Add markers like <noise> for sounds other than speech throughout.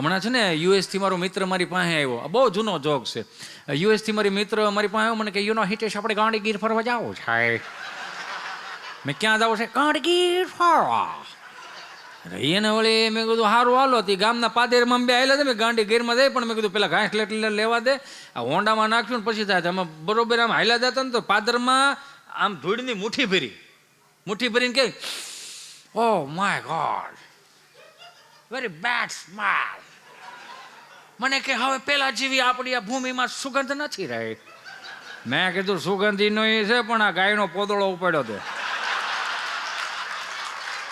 હમણાં છે ને યુએસથી મારો મિત્ર મારી પાસે આવ્યો. બહુ જૂનો જોગ છે. યુએસથી મારી મિત્ર મારી પાસે આવ્યો, મને કે યુનો હિટેશ આપણે ગાંડીગીર ફરવા જાવ છે? મેં ક્યાં જાવ છે? ગાંડી ગીર ફરવા એને વળી, મેં કીધું સારું હાલો. હતી ગામના પાદેરમાં બે આવેલા છે, મેં ગાંડી ગીરમાં જાય પણ મેં કીધું, પેલા ઘાસ લેટ લેવા દે. આ હોન્ડામાં નાખ્યું ને પછી થાય અમે બરોબર આમ હાલ્યા જતા ને તો પાદરમાં આમ ધૂળની મુઠ્ઠી ભરી. મુઠ્ઠી ભરીને કે ઓ my god very bad smile મને કે, હવે પેલા જેવી આપણી આ ભૂમિમાં સુગંધ નથી રહી. મેં કીધું સુગંધીનો એ છે, પણ આ ગાયનો પોદળો ઉપાડ્યો તે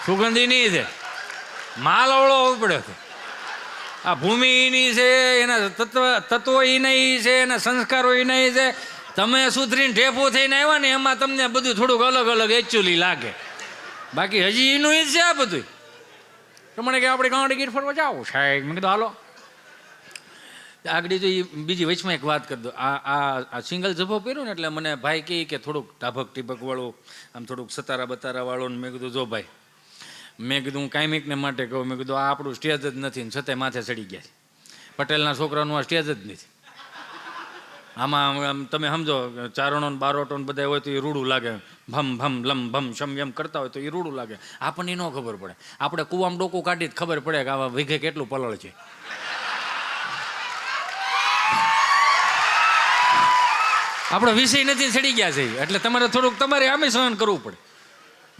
સુગંધી નહીં છે. માલ અવળો ઉપડ્યો છે. આ ભૂમિ એની છે, એના તત્વ, તત્વો નહીં છે, એના સંસ્કારો એ નહીં છે. તમે સુધરીને ઢેફો થઈને આવ્યા ને, એમાં તમને બધું થોડુંક અલગ અલગ એકચ્યુઅલી લાગે. બાકી હજી એનું એ છે આ બધું તો મને કે, આપણે ગાંડી ગીર ફરવા જાવ સાહેબ, મેં કીધું, હાલો. આગળ જો બીજી વચમાં એક વાત કરી દો આ આ સિંગલ જભો પહેર્યો ને એટલે મને ભાઈ કહે કે થોડુંક ટાભક ટીભક વાળું, આમ થોડુંક સતારા બતારા વાળું ને મેં કીધું, જો ભાઈ. મેં કીધું, હું કાયમિકને માટે કહું. મેં કીધું, આ આપણું સ્ટેજ જ નથી ને છતાંય માથે ચડી ગયા છે. પટેલના છોકરાનું આ સ્ટેજ જ નથી. આમાં આમ- આમ તમે સમજો, ચારણો ને બારોટો ને બધા હોય તો એ રૂડું લાગે. ભમ ભમ, લમ, ભમ, શમ એમ કરતા હોય તો એ રૂડું લાગે. આપણને ન ખબર પડે. આપણે કુવામાં ડોકું કાઢી જ ખબર પડે કે આવા વિઘે કેટલું પલળ છે. આપણો વિષય નથી ચડી ગયા છે. એટલે તમારે થોડુંક તમારે આમે સહન કરવું પડે.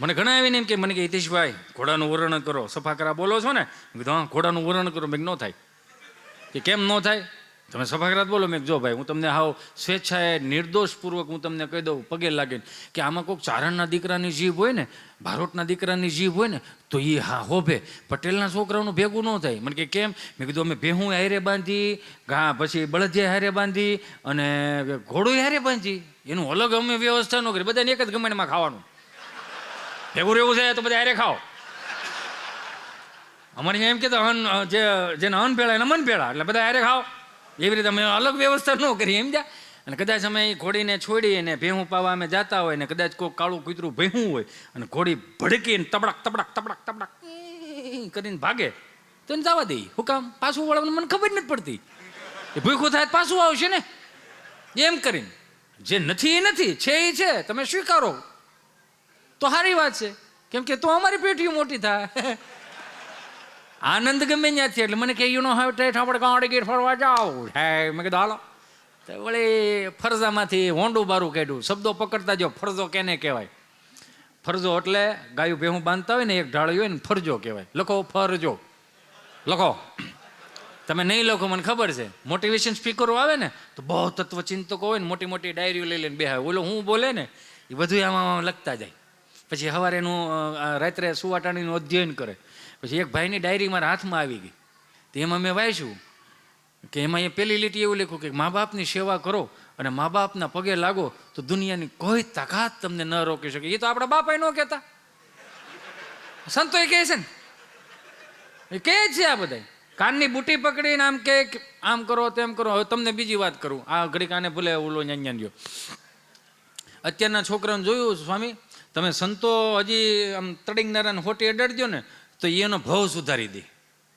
મને ઘણા આવીને એમ કે, મને કે, હિતેશભાઈ, ઘોડાનું વર્ણન કરો. સફા કરા બોલો છો ને? કીધું, હા, ઘોડાનું વર્ણન કરો. મેં ન થાય. કે કેમ ન થાય? તમે સફાકરાત બોલો મેં જો ભાઈ, હું તમને હાવ સ્વેચ્છાએ નિર્દોષપૂર્વક હું તમને કહી દઉં, પગે લાગીને કે આમાં કોઈક ચારણના દીકરાની જીભ હોય ને, ભારોટના દીકરાની જીભ હોય ને, તો એ હા હોભે. પટેલના છોકરાઓનું ભેગું ન થાય. મને કે, કેમ? મેં કીધું, અમે ભેહું હારે બાંધી, ઘા પછી બળદિયા હારે બાંધી અને ઘોડું હારે બાંધી. એનું અલગ અમે વ્યવસ્થા ન કરી, બધાને એક જ ગમેણમાં ખાવાનું. ભેગું રહેવું છે તો બધા હારે ખાઓ. અમારે એમ કહેતા અન જે, જેને અન્ન પેળા એને મન પેળા એટલે બધા હારે ખાઓ. એવી રીતે અમે અલગ વ્યવસ્થા ન કરી એમ જા અને કદાચ અમે એ ઘોડીને છોડી અને ભેહું પાવા અમે જતા હોય ને કદાચ કોઈ કાળું કૂતરું ભેહું હોય અને ઘોડી ભડકીને તબડાક તબડાક તબડાક તબડાક કરીને ભાગે. તો એને જવા દઈ હું કામ પાછું વળવાનું મને ખબર નથી પડતી. એ ભૂખું થાય પાછું આવશે ને. એમ કરીને. જે નથી એ નથી, છે એ છે, તમે સ્વીકારો. તો સારી વાત છે. કેમ કે તો અમારી પેઢીઓ મોટી થાય. <laughs> આનંદ ગમે ત્યાંથી એટલે મને કે યુ નો હવે ટેઠ આપણે ગાડી ગીર ફરવા જાવ હે, મેં કીધું, હાલો. તો વળી ફરજામાંથી હોંડું બારું કાઢ્યું. શબ્દો પકડતા જો ફરજો કેને કહેવાય? ફરજો એટલે ગાયું ભેહું બાંધતા હોય ને, એક ઢાળ્યું હોય ને, ફરજો કહેવાય. લખો ફરજો. લખો. તમે નહીં લખો, મને ખબર છે. મોટિવેશન સ્પીકરો આવે ને, તો બહુ તત્વચિંતકો હોય ને, મોટી મોટી ડાયરીઓ લઈ લઈને બેહાય. ઓલો હું બોલે ને, એ બધું આમાં લખતા જાય. પછી સવારે એનું રાત્રે સુવાટાણીનું અધ્યયન કરે. પછી એક ભાઈની ડાયરી મારા હાથમાં આવી ગઈ. તો એમાં મેં વાંચ્યું કે એમાં એ પેલી લીટી એવું લખ્યું કે મા બાપની સેવા કરો અને મા બાપના પગે લાગો તો દુનિયાની કોઈ તાકાત તમને ન રોકી શકે. એ તો આપણા બાપા ન કહેતા. સંતો એ કહે છે ને. એ કહે છે આ બધા કાનની બુટી પકડીને આમ કે આમ કરો, તેમ કરો. હવે તમને બીજી વાત કરું. આ ઘડી કાને ભૂલે ઓલો ન્યાન ગયો અત્યારના છોકરાને જોયું, સ્વામી? તમે સંતો હજી આમ તડિંગનારાને હોટી અડાડજો ને. તો એનો ભાવ સુધારી દે.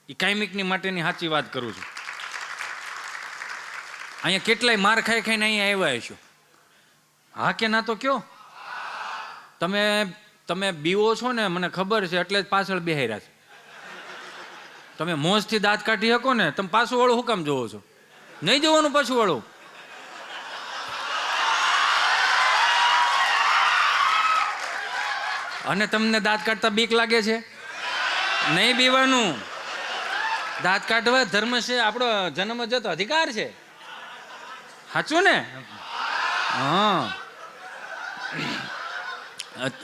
એ કાયમિકની માટેની સાચી વાત કરું છું. અહીંયા કેટલાય માર ખાઈ ખાઈને અહીંયા આવ્યા છો હા કે ના તો કયો? તમે તમે બીવો છો ને, મને ખબર છે, એટલે જ પાછળ બેહાર્યા છે. તમે મોજથી દાંત કાઢી શકો ને, તમે પાછું વાળું હું કામ જોવો છો? નહીં જોવાનું પાછું વાળું? અને તમને દાંત કાઢતા બીક લાગે છે? નહીં બીવાનું. દાંત કાઢવા ધર્મ છે, આપણો જન્મજત અધિકાર છે. સાચું ને? હા.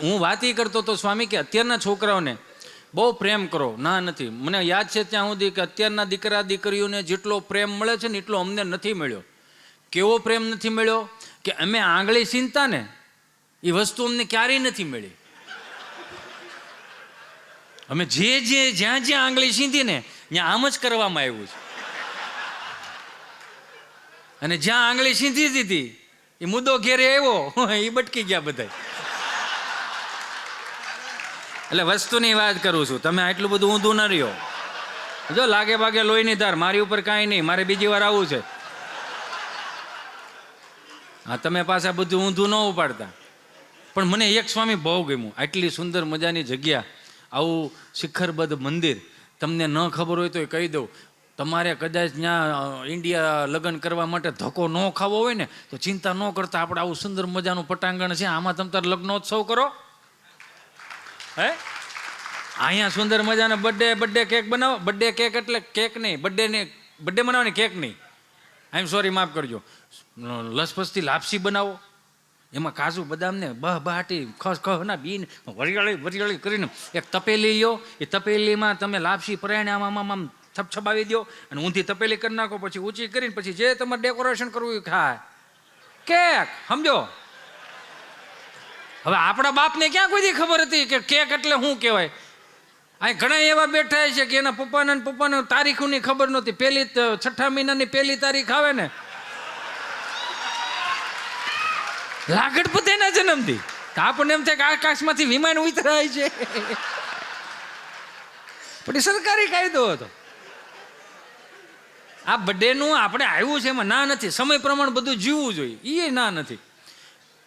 હું વાત એ કરતો તો સ્વામી કે અત્યારના છોકરાઓને બહુ પ્રેમ કરો. ના, નથી. મને યાદ છે ત્યાં સુધી કે અત્યારના દીકરા દીકરીઓને જેટલો પ્રેમ મળે છે ને એટલો અમને નથી મળ્યો. કેવો પ્રેમ નથી મળ્યો? કે અમે આંગળી સીનતા ને એ વસ્તુ અમને ક્યારેય નથી મળી. અમે જે જે જ્યાં જ્યાં આંગળી સીંધી ને, ત્યાં આમ જ કરવામાં આવ્યું છે. અને જ્યાં આંગળી સીંધી દીધી, એ મુદ્દો ઘેરે આવ્યો એ બટકી ગયા બધા એટલે વસ્તુની વાત કરું છું, તમે આટલું બધું ઊંધું ન રહ્યો. જો લાગે ભાગે લોહીની ધાર, મારી ઉપર કાંઈ નહીં, મારે બીજી વાર આવવું છે. હા, તમે પાછા બધું ઊંધું ન ઉપાડતા. પણ મને એક સ્વામી બહુ ગમ્યું, આટલી સુંદર મજાની જગ્યા. આવું શિખરબદ્ધ મંદિર. તમને ન ખબર હોય તો એ કહી દઉં. તમારે કદાચ ત્યાં ઇન્ડિયા લગ્ન કરવા માટે ધક્કો ન ખાવો હોય ને, તો ચિંતા ન કરતા આપણે આવું સુંદર મજાનું પટાંગણ છે, આમાં તમે તાર લગ્નોત્સવ કરો. હે? અહીંયા સુંદર મજાને બર્થડે બર્થડે કેક બનાવો. બર્થડે કેક એટલે કેક નહીં બર્થડે ને બર્થડે બનાવવાની કેક નહીં. આઈ એમ સોરી માફ કરજો. લસપસથી લાપસી બનાવો. એમાં કાજુ બદામ ને બહ બહાટી, ખસ ખસ ના બીન, વરિયાળી વરિયાળી કરીને એક તપેલી લ્યો. એ તપેલીમાં તમે લાપસી પરાયણ આમ આમ થપછપાવી દો અને ઊંધી તપેલી કરી નાખો, પછી ઊંચી કરીને પછી જે તમારે ડેકોરેશન કરવું એ ખાય. કેક, સમજો? હવે આપણા બાપને ક્યાં કોઈ ખબર હતી કે કેક એટલે શું કહેવાય? અહીં ઘણા એવા બેઠા છે કે એના પપ્પાને પપ્પાને તારીખોની ખબર નહોતી. પહેલી છઠ્ઠા મહિનાની પહેલી તારીખ આવે ને લાગડ પોતેના જન્મથી આપણને એમ થાય કે આકાશમાંથી વિમાન ઉતરાય છે. પણ એ સરકારી કાયદો હતો. આ બર્થડેનું આપણે આવ્યું છે એમાં ના નથી. સમય પ્રમાણે બધું જીવવું જોઈએ. એ ના નથી.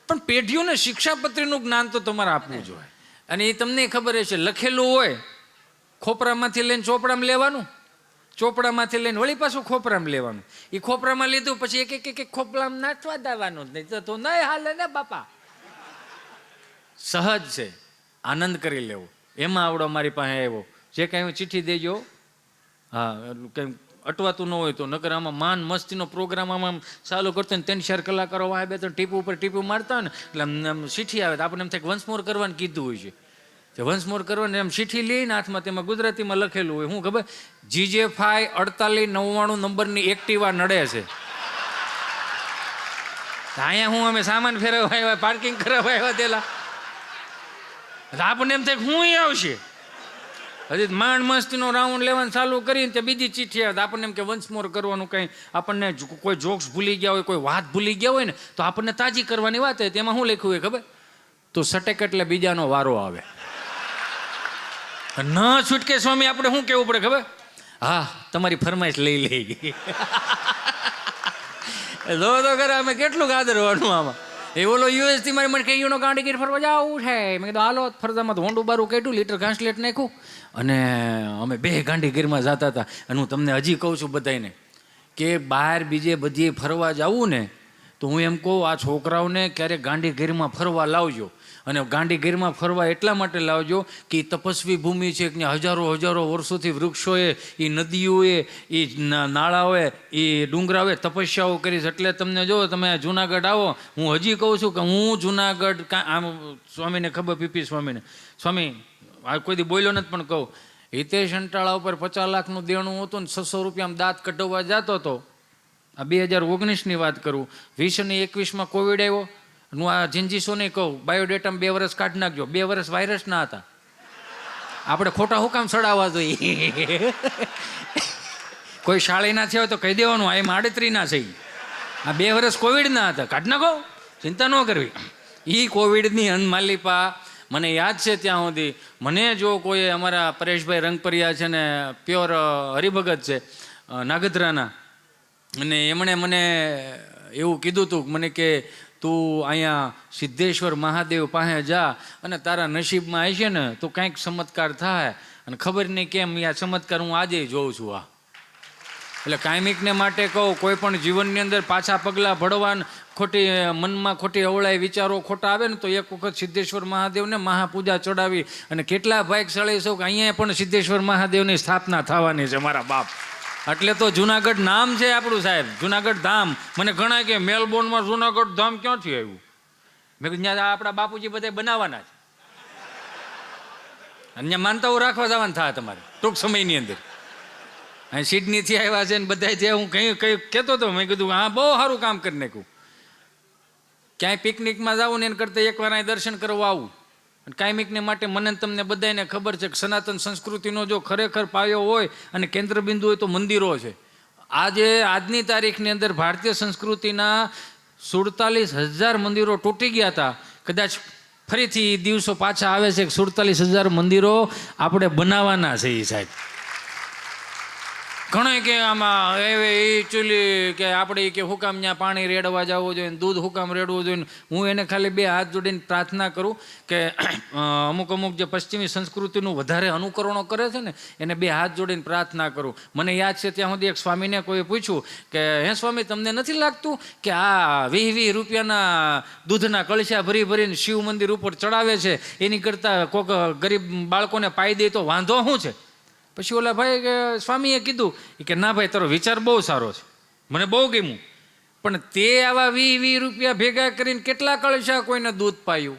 પણ પેઢીઓને શિક્ષાપત્રીનું જ્ઞાન તો તમારે આપવું જોઈએ. અને એ તમને ખબર હશે, લખેલું હોય, ખોપરામાંથી લઈને ચોપડામાં લેવાનું. ચોપડામાંથી લઈને વળી પાછું ખોપરામાં લેવાનું. એ ખોપરામાં લીધું, પછી એક એક એક ખોપરામાં નાચવા દેવાનું જ નહીં. તો નહીં હાલે ને બાપા. સહજ છે. આનંદ કરી લેવો. એમાં આવડો મારી પાસે આવ્યો. જે કાંઈ ચિઠ્ઠી દેજો. હા કંઈ અટવાતું ન હોય તો, નકર આમાં માન મસ્તીનો પ્રોગ્રામ આમાં ચાલુ કરતો ને ત્રણ ચાર કલાકારો વાય બે ત્રણ ટીપુ ઉપર ટીપું મારતા હોય ને, એટલે આમ આમ ચીઠી આવે તો આપણને એમ થાય વંશમોર કરવાનું કીધું હોય છે. તે વંશ કરો ને એમ ચીઠી લઈને હાથમાં તેમાં ગુજરાતીમાં લખેલું હોય. શું ખબર? જીજે ફાઈ અડતાલીસ નવ્વાણું નંબરની એક્ટિવા નડે છે. અહીંયા હું અમે સામાન ફેરવવા આવ્યા પાર્કિંગ કરાવવા આવ્યા તેલા આપણને એમ થાય હું આવશે? હજી માંડ મસ્તીનો રાઉન્ડ લેવાનું ચાલુ કરીને તે બીજી ચીઠી આવે. તો આપણને એમ કે વંશ મોર કરવાનું કંઈ આપણને કોઈ જોક્સ ભૂલી ગયા હોય, કોઈ વાત ભૂલી ગયા હોય ને, તો આપણને તાજી કરવાની વાત હોય. તેમાં શું લખ્યું હોય ખબર? તો સટેક એટલે બીજાનો વારો આવે. ન છૂટકે સ્વામી, આપણે શું કેવું પડે ખબર? હા, તમારી ફરમાઈશ લઈ લઈ જો તો ખરા, અમે કેટલું ગાદરવાનું આમાં. એ ઓલો યુએસથી મારી મને કે ગાંડી ગાંડીગીર ફરવા જવું છે. મેં કીધું, હાલો, ફરજામાં તો હોંડું બારું કાઢ્યું, લીટર ઘાસલેટ નાખ્યું અને અમે બે ગાંડીગીરમાં જતા હતા. અને હું તમને હજી કહું છું બધાને કે બહાર બીજે બધી ફરવા જવું ને તો હું એમ કહું, આ છોકરાઓને ક્યારેક ગાંડીગીરમાં ફરવા લાવજો અને ગાંડીગીરમાં ફરવા એટલા માટે લાવજો કે એ તપસ્વી ભૂમિ છે કે હજારો હજારો વર્ષોથી વૃક્ષોએ એ નદીઓએ એ નાળાઓએ એ ડુંગરાઓએ તપસ્યાઓ કરી છે. એટલે તમને જો તમે જુનાગઢ આવો, હું હજી કહું છું કે હું જુનાગઢ કાં આમ સ્વામીને ખબર, પીપી સ્વામીને. સ્વામી, આ કોઈ દી બોલ્યો નથી, પણ કહું. હિતેશ અંટાળા ઉપર પચાસ લાખનું દેણું હતું ને છસો રૂપિયામાં દાંત કઢાવવા જતો હતો આ બે હજાર ઓગણીસની વાત કરું. વીસ અને એકવીસમાં કોવિડ આવ્યો. હું આ જિંજીસોને કહું બાયોડેટામાં બે વર્ષ કાઢી નાખજો. બે વર્ષ વાયરસ ના હતા. આપણે ખોટા હુકામ સડાવવા જોઈએ. કોઈ શાળીના થયા હોય તો કહી દેવાનું આ એમ આડત્રીના છે ઈ. આ બે વર્ષ કોવિડના હતા. કાઢી નાખો. ચિંતા ન કરવી. એ કોવિડની અનમાલિપા મને યાદ છે ત્યાં સુધી. મને જો કોઈ અમારા પરેશભાઈ રંગપરિયા છે ને પ્યોર હરિભગત છે અ, નાગદરાના અને એમણે મને એવું કીધું હતું મને કે તું અહીંયા સિદ્ધેશ્વર મહાદેવ પાસે જા અને તારા નસીબમાં હશે ને તો કાંઈક ચમત્કાર થાય. અને ખબર નહીં કેમ આ ચમત્કાર હું આજે જોઉં છું આ. એટલે કાયમિકને માટે કહું, કોઈ પણ જીવનની અંદર પાછા પગલાં ભળવા ખોટી મનમાં ખોટી અવળાઈ વિચારો ખોટા આવે ને તો એક વખત સિદ્ધેશ્વર મહાદેવને મહાપૂજા ચડાવી. અને કેટલા ભાગશાળી છો કે અહીંયા પણ સિદ્ધેશ્વર મહાદેવની સ્થાપના થવાની છે મારા બાપ. એટલે તો જુનાગઢ નામ છે આપણું સાહેબ. જુનાગઢ ધામ. મને ઘણા કે મેલબોર્નમાં જુનાગઢ ધામ ક્યાંથી આવ્યું? મેં કીધું, ત્યાં આપણા બાપુજી બધા બનાવવાના છે. અને માનતાઓ રાખવા જવાનું થાય તમારે, ટૂંક સમયની અંદર. અહીં સિડનીથી આવ્યા છે ને બધા જે હું કંઈ કંઈ કહેતો હતો મેં કીધું, હા, બહુ સારું કામ કરી નાખ્યું. ક્યાંય પિકનિકમાં જાઉં ને એને કરતાં એકવાર અહીં દર્શન કરવા આવું. કાયમિકને માટે મને તમને બધાને ખબર છે કે સનાતન સંસ્કૃતિનો જો ખરેખર પાયો હોય અને કેન્દ્રબિંદુ હોય તો મંદિરો છે. આજે આજની તારીખની અંદર ભારતીય સંસ્કૃતિના સુડતાલીસ હજાર મંદિરો તૂટી ગયા હતા. કદાચ ફરીથી દિવસો પાછા આવે છે કે સુડતાલીસ હજાર મંદિરો આપણે બનાવવાના છે એ સાહેબ. ઘણા કે આમાં એવે ચૂલી કે આપણે કે હુકામ ત્યાં પાણી રેડવા જવું જોઈએ દૂધ હુકામ રેડવું જોઈએ હું એને ખાલી બે હાથ જોડીને પ્રાર્થના કરું કે અમુક અમુક જે પશ્ચિમી સંસ્કૃતિનું વધારે અનુકરણો કરે છે ને, એને બે હાથ જોડીને પ્રાર્થના કરું. મને યાદ છે ત્યાં સુધી એક સ્વામીને કોઈ પૂછ્યું કે, હે સ્વામી, તમને નથી લાગતું કે આ વીસ વીસ રૂપિયાના દૂધના કળશા ભરી ભરીને શિવ મંદિર ઉપર ચડાવે છે? એની કરતાં કોઈક ગરીબ બાળકોને પાઈ દે તો વાંધો શું છે? પછી ઓલા ભાઈ કે, સ્વામીએ કીધું કે, ના ભાઈ, તારો વિચાર બહુ સારો છે. મને બહુ ગમ્યું. પણ તે આવા વી વી રૂપિયા ભેગા કરીને કેટલા કળશા કોઈને દૂધ પાયું?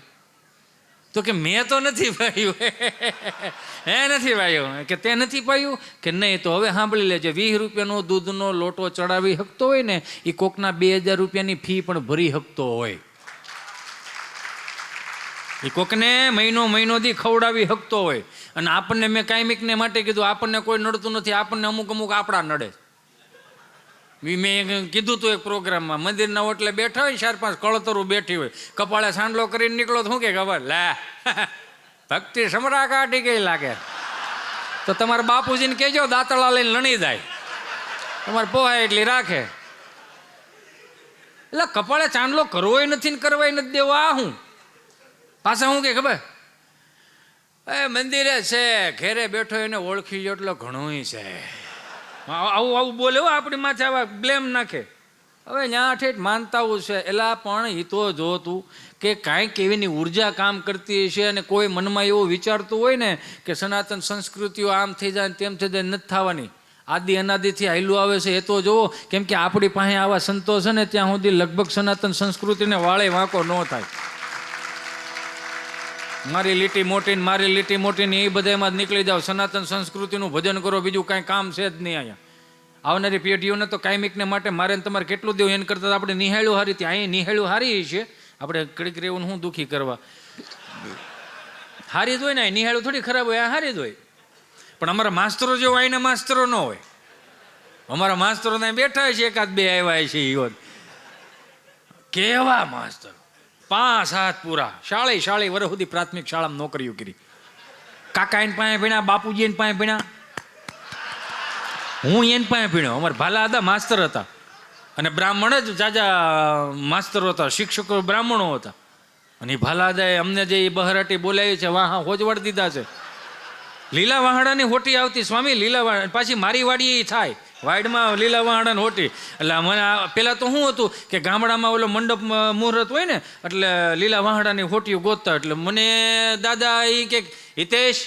તો કે, મેં તો નથી પાયું. <laughs> હે, નથી પાયું. કે તે નથી પાયું? કે નહીં, તો હવે સાંભળી લેજે. વીસ રૂપિયાનો દૂધનો લોટો ચડાવી શકતો હોય ને એ કોકના બે હજાર રૂપિયાની ફી પણ ભરી શકતો હોય. એ કોકને મહિનો મહિનો દી ખવડાવી શકતો હોય. અને આપણને મેં કાયમિકને માટે કીધું, આપણને કોઈ નડતું નથી, આપણને અમુક અમુક આપણા નડે. મેં કીધું તું એક પ્રોગ્રામમાં, મંદિરના ઓટલે બેઠા હોય, ચાર પાંચ કળતરું બેઠી હોય. કપાળે સાંડલો કરીને નીકળો શું કે ખબર? લે. ભક્તિ સમરા કાઢી ગઈ લાગે. તો તમારા બાપુજીને કહેજો દાંતળા લઈને લણી જાય. તમારે પોહાય એટલી રાખે. એટલે કપાળે ચાંદલો કરવોય નથી ને કરવાય નથી દેવો, આ હું? પાછા હું કે ખબર? એ મંદિરે છે, ઘેરે બેઠો એને ઓળખી ગયો એટલે ઘણુંય છે. આવું આવું બોલે આપણી માથે આવા બ્લેમ નાખે. હવે ત્યાં ઠેઠ માનતાઓ છે, એલા પણ એ તો જો તું કે કાંઈક એવીની ઊર્જા કામ કરતી હશે અને કોઈ મનમાં એવું વિચારતું હોય ને કે સનાતન સંસ્કૃતિઓ આમ થઈ જાય તેમ થઈ જાય નથી થવાની. આદિ અનાદિથી હાયલું આવે છે, એ તો જુઓ કેમ કે આપણી પાસે આવા સંતો છે ને, ત્યાં સુધી લગભગ સનાતન સંસ્કૃતિને વાળે વાંકો ન થાય. મારી લીટી મોટી ને મારી લીટી મોટી ને એ બધામાં જ નીકળી જાઓ. સનાતન સંસ્કૃતિનું ભજન કરો, બીજું કાંઈ કામ છે જ નહીં અહીંયા. આવનારી પેઢીઓને તો કાયમિકને માટે મારે તમારે કેટલું દેવું? એને કરતાં આપણે નિહાળ્યું હારી ત્યાં. અહીં નિહાળ્યું હારી છે. આપણે કડીક રહેવું શું દુઃખી કરવા. હારી જ હોય ને, નિહાળ્યું થોડી ખરાબ હોય, આ હારી જ હોય. પણ અમારા માસ્તરો જેવો આવીને માસ્તરો ન હોય. અમારા માસ્તરો ત્યાં બેઠા છે, એકાદ બે આવ્યા છે ઈ કેવા માસ્તર? પાંચ હાથ પૂરા. શાળે શાળે વર્ષ સુધી પ્રાથમિક શાળામાં નોકરીઓ કરી. કાકા એને પાસે ભીણ્યા બાપુજી એને પાસે ભીણ્યા હું એને પાસે ભીણ્યો. અમારા ભાલા હતા, માસ્તર હતા. અને બ્રાહ્મણ જ જાજા માસ્તરો હતા, શિક્ષકો બ્રાહ્મણો હતા. અને ભાલાદાએ અમને જે બહરાટી બોલાવી છે, વાહ હોજવાડ દીધા છે. લીલા વાહડાની હોટી આવતી, સ્વામી, લીલા પાછી મારી વાડી એ થાય. વાડમાં લીલા વાહડાની હોટી. એટલે મને પહેલાં તો શું હતું કે ગામડામાં ઓલો મંડપ મુહૂર્ત હોય ને, એટલે લીલા વાહડાની હોટીઓ ગોતતા. એટલે મને દાદા એ કે, હિતેશ,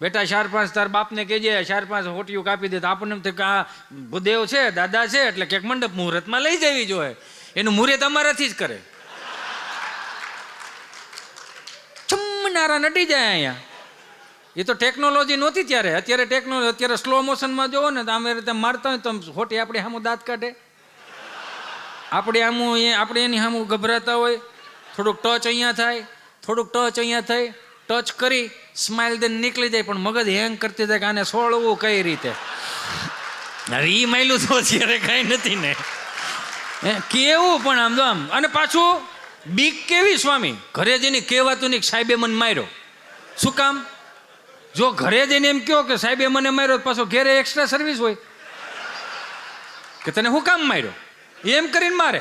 બેટા ચાર પાંચ તાર બાપને કહેજે, ચાર પાંચ હોટીઓ કાપી દે તો આપણને એમ કે આ ભૂદેવ છે, દાદા છે, એટલે ક્યાંક મંડપ મુહૂર્તમાં લઈ જવી જોઈએ. એનું મુહૂર્ત અમારાથી જ કરે. ચમનારા નટી જાય અહીંયા. એ તો ટેકનોલોજી નહોતી ત્યારે. અત્યારે ટેકનોલોજી અત્યારે સ્લો મોશનમાં જોવો ને તો આમ રીતે મારતા હોય તો ખોટી આપણે સામું દાંત કાઢે. આપણે આમું આપણે એની સામું ગભરાતા હોય, થોડુંક ટચ અહીંયા થાય, થોડુંક ટચ અહીંયા થાય ટચ કરી સ્માઇલ દઈને નીકળી જાય, પણ મગજ હેંગ કરતી જાય કે આને સોળવું કઈ રીતે? હવે એ માયલું તો અત્યારે કાંઈ નથી ને. કેવું પણ આમ તો આમ. અને પાછું બીક કેવી સ્વામી? ઘરે જઈને કહેવાતું નહીં સાહેબે મને માર્યો. શું કામ? જો ઘરે જઈને એમ કહો કે સાહેબે મને માર્યો પાછો ઘેરે એક્સ્ટ્રા સર્વિસ હોય. કે તને હું કામ માર્યો? એમ કરીને મારે.